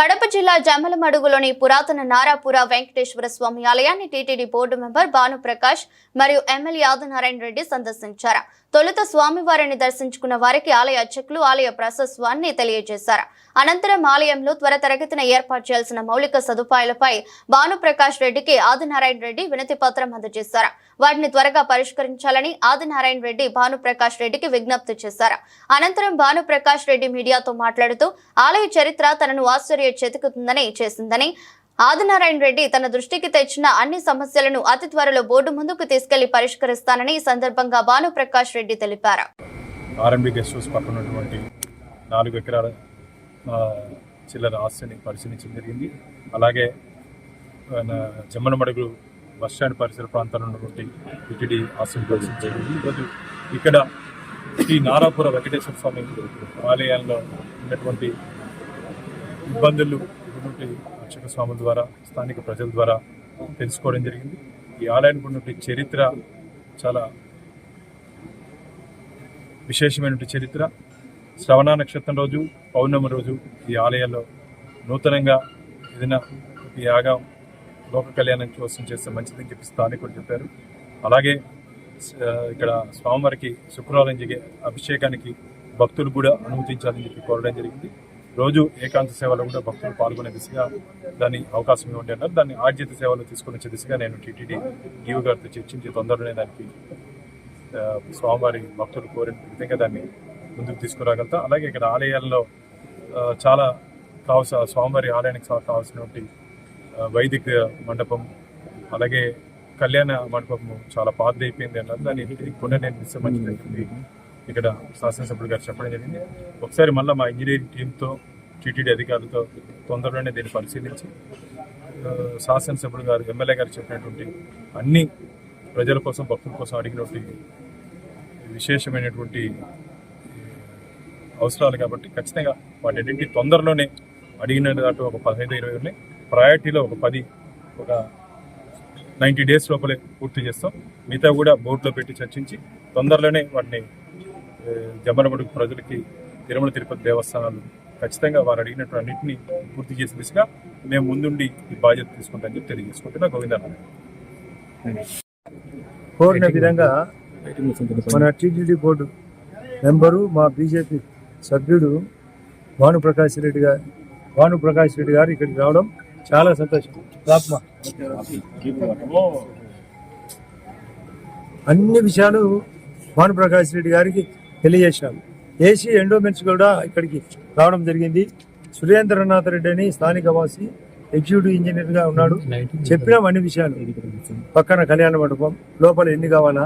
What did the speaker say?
కడప జిల్లా జమ్మలమడుగులోని పురాతన నారాపుర వెంకటేశ్వర స్వామి ఆలయాన్ని టీటీడీ బోర్డు మెంబర్ భానుప్రకాష్ మరియు ఎమ్మెల్యే ఆదినారాయణ రెడ్డి సందర్శించారు. తొలుత స్వామివారిని దర్శించుకున్న వారికి ఆలయ అర్చకులు ఆలయ ప్రశస్వాన్ని తెలియజేశారు. అనంతరం ఆలయంలో త్వరతరగతిన ఏర్పాటు చేయాల్సిన మౌలిక సదుపాయాలపై భానుప్రకాష్ రెడ్డికి ఆదినారాయణ రెడ్డి వినతి పత్రం అందజేశారు. వాటిని త్వరగా పరిష్కరించాలని ఆదినారాయణ రెడ్డి భానుప్రకాష్ రెడ్డికి విజ్ఞప్తి చేశారు. అనంతరం భానుప్రకాష్ రెడ్డి మీడియాతో మాట్లాడుతూ ఆలయ చరిత్ర తనను ఆశ్చర్య చేతికుతుందని చేసిందని ఆదినారాయణ రెడ్డి తన దృష్టికి తెచ్చిన అన్ని సమస్యలను అతి త్వరలో బోర్డు ముందుకు తీసుకెళ్ళి పరిష్కరిస్తానని ఈ సందర్భంగా భానుప్రకాష్ రెడ్డి తెలిపారు. ఆర్ఎంబి గెస్ట్ హౌస్ పక్కన ఉన్నటువంటి నాలుగు ఎకరాల చిల్లర ఆస్తిని పరిశీలించడం జరిగింది. అలాగే జమ్మనమడుగు బస్ స్టాండ్ పరిసర ప్రాంతాల్లో ఉన్నటువంటి టిటిడి ఆస్తిని పరిశీలించడం ఈరోజు ఇక్కడ శ్రీ నారాపుర వెంకటేశ్వర స్వామి ఆలయాల్లో ఉన్నటువంటి ఇబ్బందులు ఉన్నటువంటి అర్చక స్వాముల ద్వారా స్థానిక ప్రజల ద్వారా తెలుసుకోవడం జరిగింది. ఈ ఆలయానికి ఉన్నటువంటి చరిత్ర చాలా విశేషమైనటువంటి చరిత్ర. శ్రవణ నక్షత్రం రోజు పౌర్ణమి రోజు ఈ ఆలయాల్లో నూతనంగా ఏదైనా యాగం లోక కళ్యాణం కోసం చేస్తే మంచిదని చెప్పి స్థానికులు చెప్పారు. అలాగే ఇక్కడ స్వామివారికి శుక్రవారం జరిగే అభిషేకానికి భక్తులు కూడా అనుమతించాలని చెప్పి కోరడం జరిగింది. రోజు ఏకాంత సేవలో కూడా భక్తులు పాల్గొనే దిశగా దాని అవకాశం ఇవ్వండి అన్నారు. దాన్ని ఆర్జిత సేవలు తీసుకుని వచ్చే దిశగా నేను టీటీడీ ఈవో గారితో చర్చించి తొందరలోనే దానికి స్వామివారి భక్తులు కోరిన విధంగా దాన్ని ముందుకు తీసుకురాగలుగుతా. అలాగే ఇక్కడ ఆలయాల్లో చాలా కావాల్సిన స్వామివారి ఆలయానికి కావాల్సినటువంటి వైదిక మండపం అలాగే కళ్యాణ మండపం చాలా పాతది అయిపోయింది అన్నారు. దాన్ని పునర్నిర్మిస్తే మంచిది ఇక్కడ శాసనసభ్యుడు గారు చెప్పడం జరిగింది. ఒకసారి మళ్ళీ మా ఇంజనీరింగ్ టీంతో టీటీడీ అధికారులతో తొందరలోనే దీన్ని పరిశీలించి శాసనసభ్యుడు గారు ఎమ్మెల్యే గారు చెప్పినటువంటి అన్ని ప్రజల కోసం భక్తుల కోసం అడిగినటువంటి విశేషమైనటువంటి అవసరాలు కాబట్టి ఖచ్చితంగా వాటి తొందరలోనే అడిగిన దాంట్లో ఒక పదహైదు ఇరవై ఉన్నాయి. ప్రయారిటీలో ఒక పది ఒక నైంటీ డేస్ లోపలే పూర్తి చేస్తాం. మిగతా కూడా బోర్డులో పెట్టి చర్చించి తొందరలోనే వాటిని జమ్మలమడుగు ప్రజలకి తిరుమల తిరుపతి దేవస్థానాలు ఖచ్చితంగా వారు అడిగినటువంటి అన్నింటినీ పూర్తి చేసే దిశగా మేము ముందుండి ఈ బాధ్యత తీసుకుంటామని చెప్పి తెలియజేసుకుంటున్నా. గోవిందనారాయణ. కోరిన విధంగా మన టీటీడీ బోర్డు మెంబరు మా బీజేపీ సభ్యుడు భానుప్రకాష్ రెడ్డి గారు భానుప్రకాష్ రెడ్డి గారు ఇక్కడికి రావడం చాలా సంతోషం. అన్ని విషయాలు భానుప్రకాష్ రెడ్డి గారికి తెలియజేశాము ఏసీ ఎండోమెంట్స్ కూడా ఇక్కడికి రావడం జరిగింది. సురేంద్రనాథ్ రెడ్డి అని స్థానిక వాసి ఎగ్జిక్యూటివ్ ఇంజనీర్గా ఉన్నాడు చెప్పినాం అన్ని విషయాలు. పక్కన కళ్యాణ మండపం లోపల ఎన్ని కావాలా?